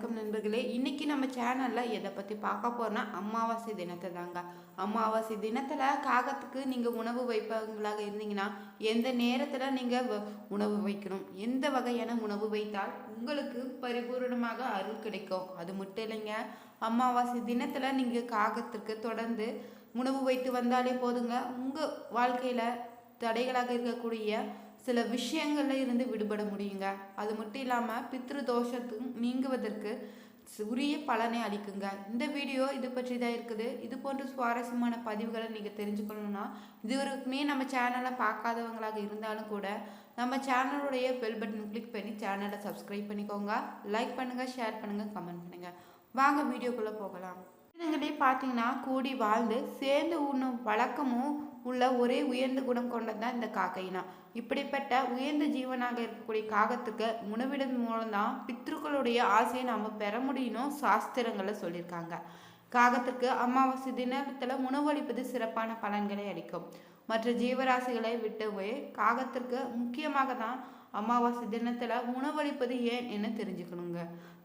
வணக்கம் நண்பர்களே. இன்றைக்கி நம்ம சேனலில் எதை பற்றி பார்க்க போகிறோன்னா அமாவாசை தினத்தை தாங்க. அமாவாசை தினத்தில் காகத்துக்கு நீங்கள் உணவு வைப்பவங்களாக இருந்தீங்கன்னா எந்த நேரத்தில் நீங்கள் உணவு வைக்கணும்? எந்த வகையான உணவு வைத்தால் உங்களுக்கு பரிபூரணமாக அருள் கிடைக்கும்? அது மட்டும் இல்லைங்க. அமாவாசை தினத்தில் நீங்கள் காகத்திற்கு தொடர்ந்து உணவு வைத்து வந்தாலே போதுங்க. உங்கள் வாழ்க்கையில் தடைகளாக இருக்கக்கூடிய சில விஷயங்கள்ல இருந்து விடுபட முடியுங்க. அது மட்டும் இல்லாமல் பித்ரு தோஷத்தும் நீங்குவதற்கு உரிய பலனை அளிக்குங்க. இந்த வீடியோ இது பற்றி தான் இருக்குது. இது போன்ற சுவாரஸ்யமான பதிவுகளை நீங்கள் தெரிஞ்சுக்கணும்னா இதுவரைக்குமே நம்ம சேனலை பார்க்காதவங்களாக இருந்தாலும் கூட நம்ம சேனலுடைய பெல் பட்டன் கிளிக் பண்ணி சேனலை சப்ஸ்கிரைப் பண்ணிக்கோங்க. லைக் பண்ணுங்கள் ஷேர் பண்ணுங்கள் கமெண்ட் பண்ணுங்கள் வாங்க வீடியோக்குள்ளே போகலாம். இதுங்களே பார்த்தீங்கன்னா கூடி வாழ்ந்து சேர்ந்து உண்ணும் வழக்கமும் உள்ள ஒரே உயர்ந்த குணம் கொண்டது தான் இந்த காக்கைனா இப்படிப்பட்ட உயர்ந்த ஜீவனாக இருக்கக்கூடிய காகத்துக்கு உணவிடம் மூலம்தான் பித்ருக்களுடைய ஆசையை நாம் பெற முடியணும் சாஸ்திரங்களை சொல்லியிருக்காங்க. காகத்திற்கு அமாவாசை தினத்தில் உணவளிப்பது சிறப்பான பலன்களை அளிக்கும். மற்ற ஜீவராசிகளை விட்டவே காகத்திற்கு முக்கியமாக தான் அமாவாசை தினத்தில் உணவளிப்பது ஏன் என்ன தெரிஞ்சுக்கணுங்க.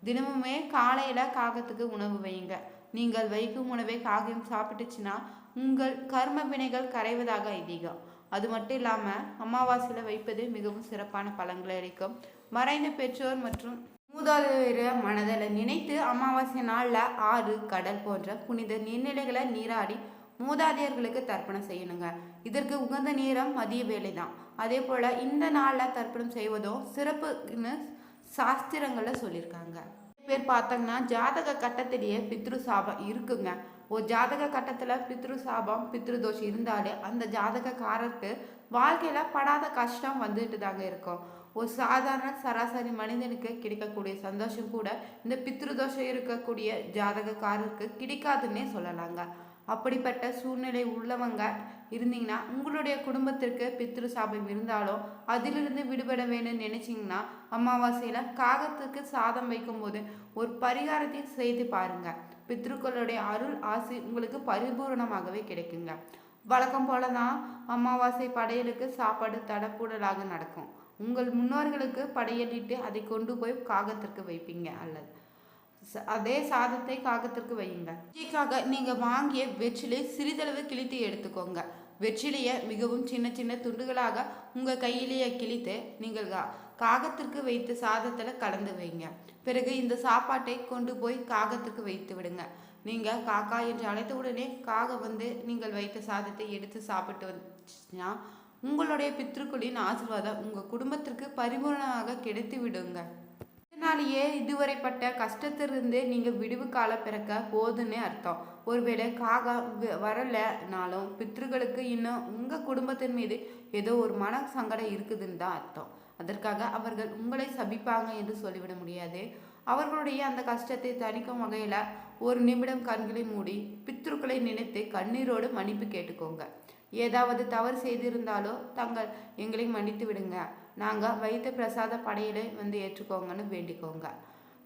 தினமுமே காலையில் காகத்துக்கு உணவு வையுங்க. நீங்கள் வைக்கும் உணவை காகம் சாப்பிட்டுச்சுன்னா உங்கள் கர்ம வினைகள் கரைவதாக ஐதீகம். அது மட்டும் இல்லாமல் அமாவாசையில் வைப்பது மிகவும் சிறப்பான பலன்களை அளிக்கும். மறைந்த பெற்றோர் மற்றும் மூதாதையர மனதில் நினைத்து அமாவாசை நாளில் ஆறு கடல் போன்ற புனித நீர்நிலைகளை நீராடி மூதாதையர்களுக்கு தர்ப்பணம் செய்யணுங்க. இதற்கு உகந்த நேரம் மதிய வேலை தான் அதே போல் இந்த நாளில் தர்ப்பணம் செய்வதும் சிறப்புன்னு சாஸ்திரங்களில் சொல்லியிருக்காங்க. பேர் பார்த்தோங்கன்னா ஜாதக கட்டத்திலேயே பித்ரு சாபம் இருக்குங்க. ஒரு ஜாதக கட்டத்தில் பித்ரு சாபம் பித்ரு தோஷம் இருந்தாலே அந்த ஜாதகக்காரருக்கு வாழ்க்கையில் படாத கஷ்டம் வந்துட்டு தாங்க இருக்கும். ஒரு சாதாரண சராசரி மனிதனுக்கு கிடைக்கக்கூடிய சந்தோஷம் கூட இந்த பித்ரு தோஷம் இருக்கக்கூடிய ஜாதகக்காரருக்கு கிடைக்காதுன்னே சொல்லலாங்க. அப்படிப்பட்ட சூழ்நிலை உள்ளவங்க இருந்தீங்கன்னா உங்களுடைய குடும்பத்திற்கு பித்ரு சாபம் இருந்தாலும் அதிலிருந்து விடுபட வேணும்னு நினைச்சிங்கன்னா அமாவாசையில் காகத்துக்கு சாதம் வைக்கும்போது ஒரு பரிகாரத்தை செய்து பாருங்க. பித்ருக்களுடைய அருள் ஆசை உங்களுக்கு பரிபூரணமாகவே கிடைக்குங்க. வழக்கம் போல தான் அமாவாசை படையலுக்கு சாப்பாடு தடப்புடலாக நடக்கும். உங்கள் முன்னோர்களுக்கு படையலிட்டு அதை கொண்டு போய் காகத்திற்கு வைப்பீங்க அல்லது அதே சாதத்தை காகத்திற்கு வையுங்க. வெற்றிக்காக நீங்கள் வாங்கிய வெற்றிலை சிறிதளவு கிழித்து எடுத்துக்கோங்க. வெற்றிலையை மிகவும் சின்ன சின்ன துண்டுகளாக உங்கள் கையிலேயே கிழித்து நீங்கள் காகத்திற்கு வைத்த சாதத்தில் கலந்து வைங்க. பிறகு இந்த சாப்பாட்டை கொண்டு போய் காகத்துக்கு வைத்து விடுங்க. நீங்கள் காக்கா என்று அழைத்த உடனே காகம் வந்து நீங்கள் வைத்த சாதத்தை எடுத்து சாப்பிட்டு வந்துச்சுன்னா உங்களுடைய பித்ருக்களின் ஆசிர்வாதம் உங்கள் குடும்பத்திற்கு பரிபூர்ணமாக கிடைத்து விடுங்க. இதனாலேயே இதுவரைப்பட்ட கஷ்டத்திலிருந்து நீங்கள் விடுவு கால பிறக்க போதுன்னு அர்த்தம். ஒருவேளை காகம் வரலைனாலும் பித்ருக்களுக்கு இன்னும் உங்கள் குடும்பத்தின் மீது ஏதோ ஒரு மன சங்கடம் இருக்குதுன்னு தான் அர்த்தம். அதற்காக அவர்கள் உங்களை சபிப்பாங்க என்று சொல்லிவிட முடியாது. அவர்களுடைய அந்த கஷ்டத்தை தணிக்கும் வகையில் ஒரு நிமிடம் கண்களை மூடி பித்ருக்களை நினைத்து கண்ணீரோடு மன்னிப்பு கேட்டுக்கோங்க. ஏதாவது தவறு செய்திருந்தாலோ தங்கள் எங்களை மன்னித்து விடுங்க. நாங்கள் வைத்த பிரசாத படையில வந்து ஏற்றுக்கோங்கன்னு வேண்டிக்கோங்க.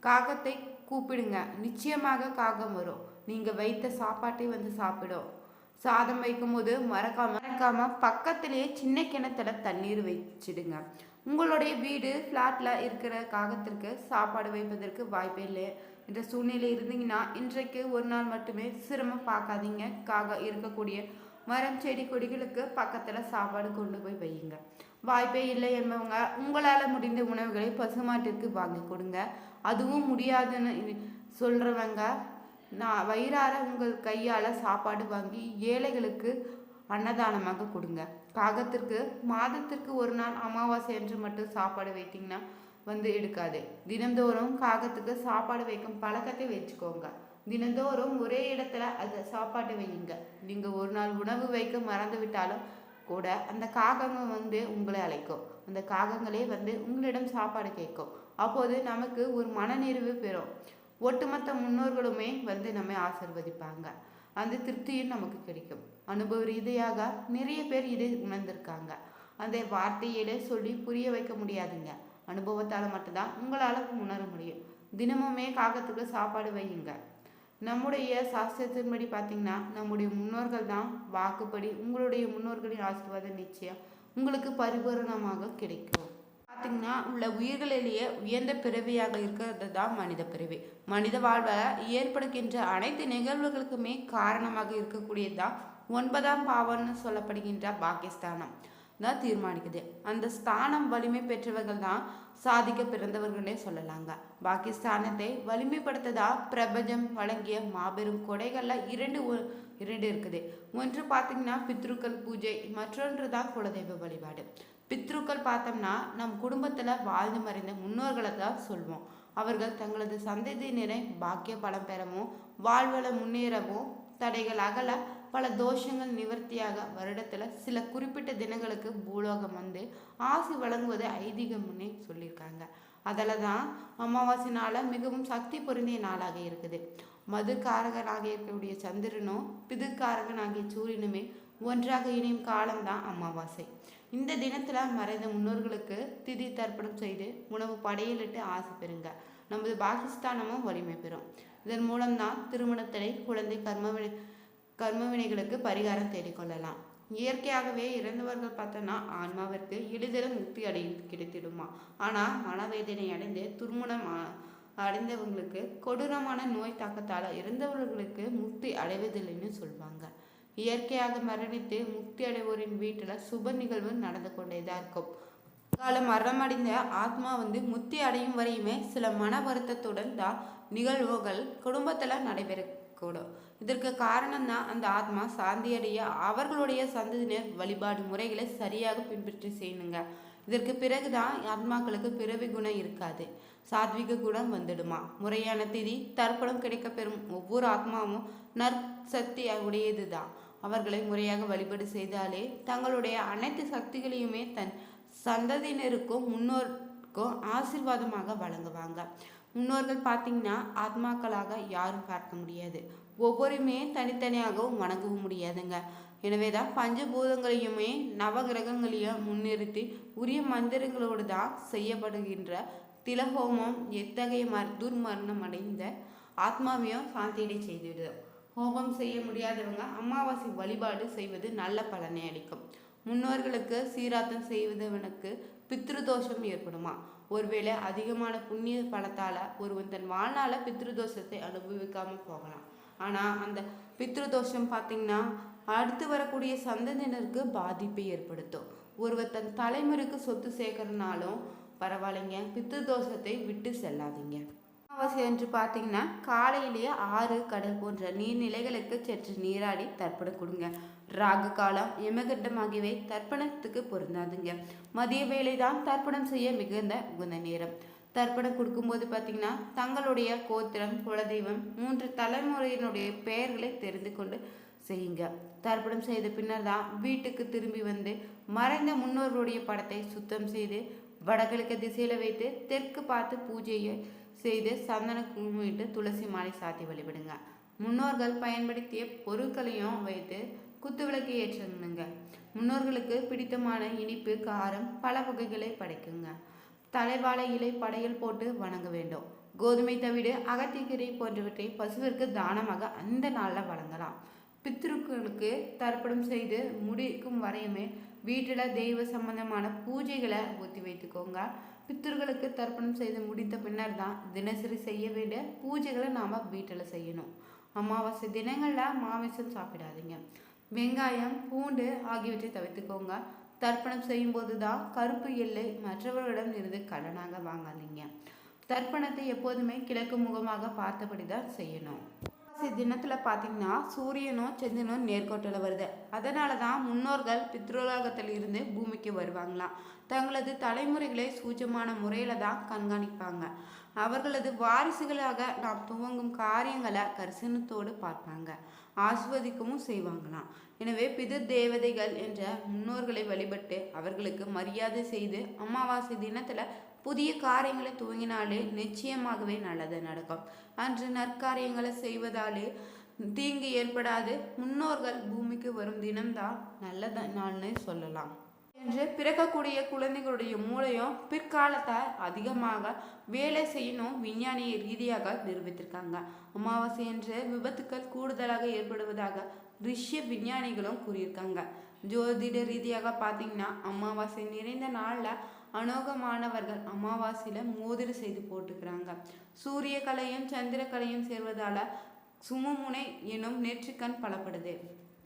காகத்தை கூப்பிடுங்க. நிச்சயமாக காகம் வரும். நீங்கள் வைத்த சாப்பாட்டை வந்து சாப்பிடும். சாதம் வைக்கும்போது மறக்காம மறக்காம பக்கத்திலேயே சின்ன கிணத்துல தண்ணீர் வச்சிடுங்க. உங்களுடைய வீடு ஃப்ளாட்டில் இருக்கிற காகத்திற்கு சாப்பாடு வைப்பதற்கு வாய்ப்பே இல்லை. என்ற சூழ்நிலை இருந்தீங்கன்னா இன்றைக்கு ஒரு நாள் மட்டுமே சிரமம் பார்க்காதீங்க. காக இருக்கக்கூடிய மரம் செடி கொடிகளுக்கு பக்கத்தில் சாப்பாடு கொண்டு போய் வையுங்க. வாய்ப்பே இல்லை என்பவங்க உங்களால் முடிந்த உணவுகளை பசுமாட்டிற்கு வாங்கி கொடுங்க. அதுவும் முடியாதுன்னு சொல்கிறவங்க நான் வயிறார உங்கள் கையால் சாப்பாடு வாங்கி ஏழைகளுக்கு அன்னதானமாக கொடுங்க. காகத்திற்கு மாதத்திற்கு ஒரு நாள் அமாவாசை என்று மட்டும் சாப்பாடு வைத்தீங்கன்னா வந்து எடுக்காது. தினந்தோறும் காகத்துக்கு சாப்பாடு வைக்கும் பழக்கத்தை வச்சுக்கோங்க தினந்தோறும் ஒரே இடத்துல அந்த சாப்பாட்டை வையுங்க. நீங்கள் ஒரு நாள் உணவு வைக்க மறந்து விட்டாலும் கூட அந்த காகங்கள் வந்து உங்களை அழைக்கும். அந்த காகங்களே வந்து உங்களிடம் சாப்பாடு கேட்கும். அப்போது நமக்கு ஒரு மனநிறைவு பெறும். ஒட்டுமொத்த முன்னோர்களுமே வந்து நம்மை ஆசிர்வதிப்பாங்க. அந்த திருப்தியும் நமக்கு கிடைக்கும். அனுபவ ரீதியாக நிறைய பேர் இதை உணர்ந்திருக்காங்க. அந்த வார்த்தையிலே சொல்லி புரிய வைக்க முடியாதுங்க. அனுபவத்தால் மட்டும்தான் உங்களால் உணர முடியும். தினமுமே காகத்துக்கு சாப்பாடு வையுங்க. நம்முடைய சாஸ்திரத்தின்படி பார்த்தீங்கன்னா நம்முடைய முன்னோர்கள் தான் வாக்குப்படி உங்களுடைய முன்னோர்களின் ஆசீர்வாதம் நிச்சயம் உங்களுக்கு பரிபூரணமாக கிடைக்கும். பார்த்தீங்கன்னா உள்ள உயிர்களிலேயே உயர்ந்த பிறவியாக இருக்கிறது தான் மனித பிறவி. மனித வாழ்வில் ஏற்படுகின்ற அனைத்து நிகழ்வுகளுக்குமே காரணமாக இருக்கக்கூடியது தான் ஒன்பதாம் பாவம்னு சொல்லப்படுகின்ற பாகிஸ்தானம் தான் தீர்மானிக்குது. அந்த ஸ்தானம் வலிமை பெற்றவர்கள் தான் சாதிக்க பிறந்தவர்களே சொல்லலாங்க. பாக்கி ஸ்தானத்தை வலிமைப்படுத்ததா பிரபஞ்சம் வழங்கிய மாபெரும் கொடைகள்ல இரண்டு இரண்டு இருக்குது. ஒன்று பார்த்தீங்கன்னா பித்ருக்கள் பூஜை மற்றொன்று தான் குலதெய்வ வழிபாடு. பித்ருக்கள் பார்த்தோம்னா நம் குடும்பத்தில் வாழ்ந்து மறைந்த முன்னோர்களை தான் சொல்வோம். அவர்கள் தங்களது சந்ததியினரை பாக்கிய பலம் பெறவும் வாழ்வள முன்னேறவும் தடைகள் அகல பல தோஷங்கள் நிவர்த்தியாக வருடத்தில் சில குறிப்பிட்ட தினங்களுக்கு பூலோகம் வந்து ஆசி வழங்குவது ஐதீகம்னே சொல்லியிருக்காங்க. அதில் தான் அமாவாசை நாள மிகவும் சக்தி பொருந்திய நாளாக இருக்குது. மதுக்காரகனாக இருக்கக்கூடிய சந்திரனும் பிதுக்காரகனாகிய சூரியனுமே ஒன்றாக இணையும் காலம்தான் அமாவாசை. இந்த தினத்தில் மறைந்த முன்னோர்களுக்கு திதி தர்ப்பணம் செய்து உணவு படையலிட்டு ஆசை பெறுங்க. நமது பாகிஸ்தானமும் வலிமை பெறும். இதன் மூலம்தான் திருமணத்தடை குழந்தை கர்மவினைகளுக்கு பரிகாரம் தேடிக்கொள்ளலாம். இயற்கையாகவே இறந்தவர்கள் பார்த்தோன்னா ஆன்மாவிற்கு எளிதில் முக்தி அடை கிடைத்திடுமா? ஆனால் மனவேதனை அடைந்து துர்மணம் அடைந்தவங்களுக்கு கொடூரமான நோய் தாக்கத்தால் இறந்தவர்களுக்கு முக்தி அடைவதில்லைன்னு சொல்லுவாங்க இயற்கையாக மரணித்து முக்தி அடைவோரின் வீட்டில் சுப நிகழ்வு நடந்து கொண்டே தான் இருக்கும். கால மரணமடைந்த ஆத்மா வந்து முக்தி அடையும் வரையுமே சில மன வருத்தத்துடன் தான் நிகழ்வுகள் குடும்பத்தில் நடைபெறும். கூடும் இதற்கு காரணம் தான் அந்த ஆத்மா சாந்தியடைய அவர்களுடைய சந்ததியினர் வழிபாடு முறைகளை சரியாக பின்பற்றி செய்யணுங்க. இதற்கு பிறகுதான் ஆத்மாக்களுக்கு பிறவி குணம் இருக்காது. சாத்விக குணம் வந்துடுமா? முறையான திதி தர்ப்பணம் கிடைக்கப்பெறும் ஒவ்வொரு ஆத்மாவும் நற்சக்தி உடையது தான் அவர்களை முறையாக வழிபாடு செய்தாலே தங்களுடைய அனைத்து சக்திகளையுமே தன் சந்ததியினருக்கும் முன்னோருக்கும் ஆசீர்வாதமாக வழங்குவாங்க. முன்னோர்கள் பார்த்தீங்கன்னா ஆத்மாக்களாக யாரும் பார்க்க முடியாது. ஒவ்வொருமே தனித்தனியாகவும் வணங்கவும் முடியாதுங்க. எனவே தான் பஞ்சபூதங்களையுமே நவகிரகங்களையும் முன்னிறுத்தி உரிய மந்திரங்களோடு தான் செய்யப்படுகின்ற திலஹோமம் எத்தகைய மர் துர்மரணம் அடைந்த ஆத்மாவையும் சாந்தியடை செய்துவிடும் ஹோமம் செய்ய முடியாதவங்க அமாவாசை வழிபாடு செய்வது நல்ல பலனை அளிக்கும். முன்னோர்களுக்கு சீராத்தம் செய்வதவனுக்கு பித்ருதோஷம் ஏற்படுமா? ஒருவேளை அதிகமான புண்ணிய பலத்தால் ஒருவன் தன் வாழ்நாள பித்ருதோஷத்தை அனுபவிக்காம போகலாம். ஆனால் அந்த பித்ருதோஷம் பார்த்தீங்கன்னா அடுத்து வரக்கூடிய சந்ததியினருக்கு பாதிப்பை ஏற்படுத்தும். ஒருவர் தன் தலைமுறைக்கு சொத்து சேர்க்கறனாலும் பரவாயில்லைங்க பித்ருதோஷத்தை விட்டு செல்லாதீங்க. அமாவாசை என்று பார்த்தீங்கன்னா காலையிலேயே ஆறு கடல் போன்ற நீர்நிலைகளுக்கு சற்று நீராடி தர்ப்பணம் கொடுங்க. ராகு காலம் யமகண்டம் ஆகியவை தர்ப்பணத்துக்கு பொருந்தாதுங்க. மதிய வேலை தான் தர்ப்பணம் செய்ய மிகுந்த உகந்த நேரம். தர்ப்பணம் கொடுக்கும்போது பார்த்தீங்கன்னா தங்களுடைய கோத்திரம் குலதெய்வம் மூன்று தலைமுறையினுடைய பெயர்களை தெரிந்து கொண்டு செய்யுங்க. தர்ப்பணம் செய்த பின்னர் தான் வீட்டுக்கு திரும்பி வந்து மறைந்த முன்னோர்களுடைய படத்தை சுத்தம் செய்து வடகிழக்கு திசையில் வைத்து தெற்கு பார்த்து பூஜையை செய்து சந்தன குங்குமிட்டு துளசி மாலை சாத்தி வழிபடுங்க. முன்னோர்கள் பயன்படுத்திய பொருட்களையும் வைத்து குத்துவிளக்கு ஏற்றுங்க. முன்னோர்களுக்கு பிடித்தமான இனிப்பு காரம் பல வகைகளை படைக்குங்க. தலைவாழை இலை படையல் போட்டு வணங்க வேண்டும். கோதுமை தவிடு அகத்திக்கீரை போன்றவற்றை பசுவிற்கு தானமாக அந்த நாளில் வழங்கலாம். பித்ருக்களுக்கு தர்ப்பணம் செய்து முடிக்கும் வரையுமே வீட்டில் தெய்வ சம்பந்தமான பூஜைகளை ஒத்தி வைத்துக்கோங்க. பித்தர்களுக்கு தர்ப்பணம் செய்து முடித்த பின்னர் தான் தினசரி செய்ய வேண்டிய பூஜைகளை நாம் வீட்டில் செய்யணும். அமாவாசை தினங்களில் மாமிசம் சாப்பிடாதீங்க. வெங்காயம் பூண்டு ஆகியவற்றை தவிர்த்துக்கோங்க. தர்ப்பணம் செய்யும்போது தான் கருப்பு எல்லை மற்றவர்களிடம் இருந்து கடனாக வாங்காதீங்க. தர்ப்பணத்தை எப்போதுமே கிழக்கு முகமாக பார்த்தபடி தான் செய்யணும். அமாவாசை தினத்தில் பார்த்தீங்கன்னா சூரியனும் சந்திரனும் நேர்கோட்டில் வருது. அதனால தான் முன்னோர்கள் பித்ருலோகத்தில் இருந்து பூமிக்கு வருவாங்களாம். தங்களது தலைமுறைகளை சூஜமான முறையில் தான் கண்காணிப்பாங்க. அவர்களது வாரிசுகளாக நாம் துவங்கும் காரியங்களை கரிசனத்தோடு பார்ப்பாங்க. ஆஸ்வதிக்கவும் செய்வாங்களாம். எனவே பிது தேவதைகள் என்ற முன்னோர்களை வழிபட்டு அவர்களுக்கு மரியாதை செய்து அமாவாசை தினத்தில் புதிய காரியங்களை துவங்கினாலே நிச்சயமாகவே நல்லது நடக்கும். அன்று நற்காரியங்களை செய்வதாலே தீங்கு ஏற்படாது. முன்னோர்கள் பூமிக்கு வரும் தினம்தான் நல்ல நாள்னு சொல்லலாம். என்று பிறக்கக்கூடிய குழந்தைகளுடைய மூளையும் பிற்காலத்தை அதிகமாக வேலை செய்யணும் விஞ்ஞானிய ரீதியாக நிரூபித்திருக்காங்க. அமாவாசை என்று விபத்துக்கள் கூடுதலாக ஏற்படுவதாக ரிஷ்ய விஞ்ஞானிகளும் கூறியிருக்காங்க. ஜோதிட ரீதியாக பார்த்தீங்கன்னா அமாவாசை நிறைந்த நாளில் அனோகமானவர்கள் அமாவாசையில் மோதிர செய்து போட்டுக்கிறாங்க. சூரிய கலையும் சந்திர கலையும் சேர்வதால் சுமுமுனை எனும் நெற்றிக்கண் பலப்படுது.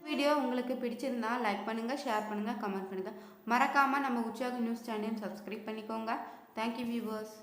வீடியோ உங்களுக்கு பிடிச்சிருந்தா லைக் பண்ணுங்கள் ஷேர் பண்ணுங்கள் கமெண்ட் பண்ணுங்கள் மறக்காமல் நம்ம உற்சாக நியூஸ் சேனல் சப்ஸ்கிரைப் பண்ணிக்கோங்க. Thank you viewers